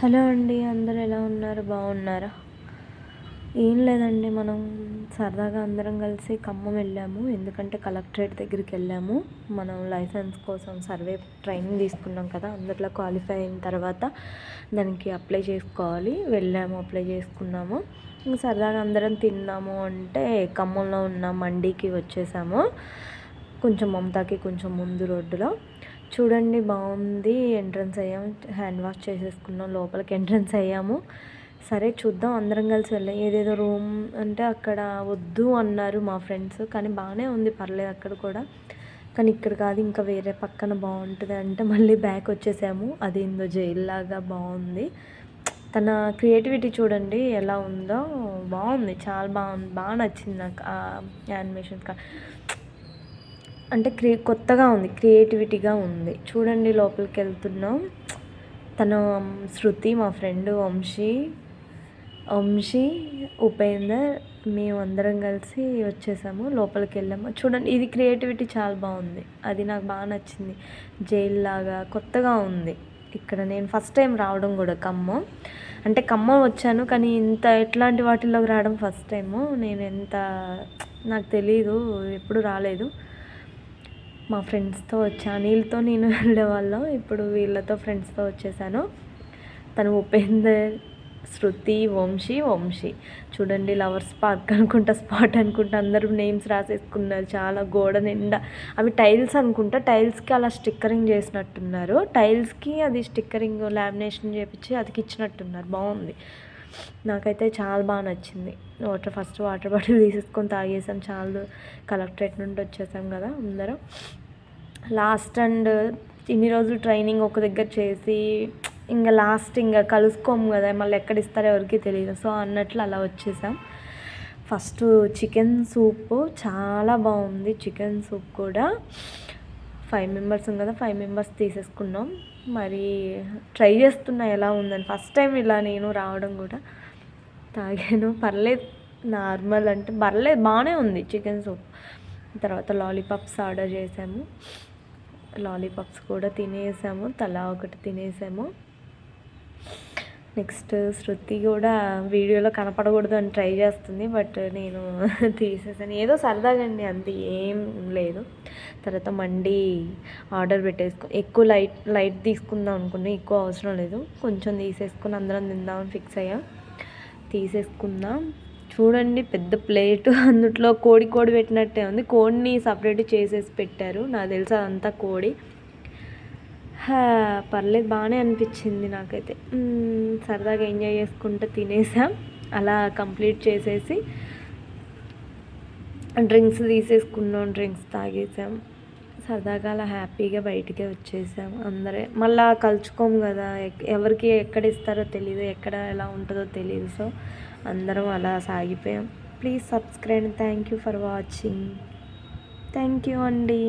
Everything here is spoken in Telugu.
హలో అండి అందరు ఎలా ఉన్నారు? బాగున్నారా? ఏం లేదండి మనం సరదాగా అందరం కలిసి ఖమ్మం వెళ్ళాము. ఎందుకంటే కలెక్టరేట్ దగ్గరికి వెళ్ళాము. మనం లైసెన్స్ కోసం సర్వే ట్రైనింగ్ తీసుకున్నాం కదా అందులో క్వాలిఫై అయిన తర్వాత దానికి అప్లై చేసుకోవాలి. వెళ్ళాము అప్లై చేసుకున్నాము. సరదాగా అందరం తిన్నాము అంటే ఖమ్మంలో ఉన్న మండీకి వచ్చేసాము. కొంచెం మమతాకి కొంచెం ముందు రోడ్డులో. చూడండి బాగుంది. ఎంట్రన్స్ అయ్యాము హ్యాండ్ వాష్ చేసేసుకున్నాం. లోపలికి ఎంట్రన్స్ అయ్యాము. సరే చూద్దాం. అందరం కలిసి వెళ్ళాం. ఏదేదో రూమ్ అంటే అక్కడ వద్దు అన్నారు మా ఫ్రెండ్స్. కానీ బాగానే ఉంది. పర్లేదు అక్కడ కూడా. కానీ ఇక్కడ కాదు ఇంకా వేరే పక్కన బాగుంటుంది అంటే మళ్ళీ బ్యాక్ వచ్చేసాము. అది ఏందో జైల్లాగా బాగుంది. తన క్రియేటివిటీ చూడండి ఎలా ఉందో. బాగుంది. చాలా బాగుంది. బాగా నచ్చింది నాకు ఆ యానిమేషన్ అంటే క్రి కొత్తగా ఉంది క్రియేటివిటీగా ఉంది. చూడండి లోపలికి వెళ్తున్నాం. తన శృతి మా ఫ్రెండ్ వంశీ. వంశీ ఉపేందర్ మేము అందరం కలిసి వచ్చేసాము లోపలికి వెళ్ళాము. చూడండి ఇది క్రియేటివిటీ చాలా బాగుంది. అది నాకు బాగా నచ్చింది. జైల్ లాగా కొత్తగా ఉంది. ఇక్కడ నేను ఫస్ట్ టైం రావడం కూడా ఖమ్మం. అంటే ఖమ్మం వచ్చాను కానీ ఇంత ఎట్లాంటి వాటిల్లోకి రావడం ఫస్ట్ టైము. నేను ఎంత నాకు తెలీదు ఎప్పుడు రాలేదు. మా ఫ్రెండ్స్తో వచ్చాను వీళ్ళతో నేను వెళ్ళేవాళ్ళం ఇప్పుడు వీళ్ళతో ఫ్రెండ్స్తో వచ్చేసాను. తను ఉపేందర్ శృతి వంశీ వంశీ. చూడండి లవర్స్ పార్క్ అనుకుంటా స్పాట్ అనుకుంటా అందరూ నేమ్స్ రాసేసుకున్నారు. చాలా గోడ నిండా. అవి టైల్స్ అనుకుంటా టైల్స్కి అలా స్టిక్కరింగ్ చేసినట్టున్నారు. టైల్స్కి అది స్టిక్కరింగ్ లామినేషన్ చేపించి అదికి ఇచ్చినట్టున్నారు బాగుంది. నాకైతే చాలా బాగా నచ్చింది. వాటర్ ఫస్ట్ వాటర్ బాటిల్ తీసేసుకొని తాగేసాం. చాలా కలెక్టరేట్ నుండి వచ్చేసాం కదా అందరం. లాస్ట్ అండ్ ఇన్ని రోజులు ట్రైనింగ్ ఒక దగ్గర చేసి ఇంకా లాస్ట్ ఇంకా కలుసుకోము కదా మళ్ళీ ఎక్కడ ఇస్తారో ఎవరికి తెలియదు సో అన్నట్లు అలా వచ్చేసాం. ఫస్ట్ చికెన్ సూప్ చాలా బాగుంది చికెన్ సూప్ కూడా. ఫైవ్ మెంబర్స్ కదా ఫైవ్ మెంబర్స్ తీసేసుకున్నాం. మరి ట్రై చేస్తున్నా ఎలా ఉందని. ఫస్ట్ టైం ఇలా నేను రావడం కూడా. తాగాను. పర్లేదు. నార్మల్ అంటే పర్లేదు. బాగానే ఉంది చికెన్ సూప్. తర్వాత లాలీపాప్స్ ఆర్డర్ చేసాము. లాలీపాప్స్ కూడా తినేసాము. తలా ఒకటి తినేసాము. నెక్స్ట్ శృతి కూడా వీడియోలో కనపడకూడదు అని ట్రై చేస్తుంది బట్ నేను తీసేసాను. ఏదో సరదాగా అండి అంత ఏం లేదు. తర్వాత మండి ఆర్డర్ పెట్టేసుకో ఎక్కువ లైట్ లైట్ తీసుకుందాం అనుకున్నా ఎక్కువ అవసరం లేదు. కొంచెం తీసేసుకుని అందరం తిందామని ఫిక్స్ అయ్యా. తీసేసుకుందాం. చూడండి పెద్ద ప్లేటు. అందుట్లో కోడి కోడి పెట్టినట్టే ఉంది. కోడిని సపరేట్ చేసేసి పెట్టారు. నాకు తెలుసు అదంతా కోడి. పర్లేదు బాగానే అనిపించింది నాకైతే. సరదాగా ఎంజాయ్ చేసుకుంటూ తినేసాం. అలా కంప్లీట్ చేసేసి డ్రింక్స్ తీసేసుకున్నాం డ్రింక్స్ తాగేసాం. సరదాగా అలా హ్యాపీగా బయటికి వచ్చేసాం అందరే. మళ్ళీ కలుచుకోము కదా ఎవరికి ఎక్కడ ఇస్తారో తెలియదు ఎక్కడ ఎలా ఉంటుందో తెలియదు సో అందరం అలా సాగిపోయాం. Please subscribe thank you for watching. Thank you అండి.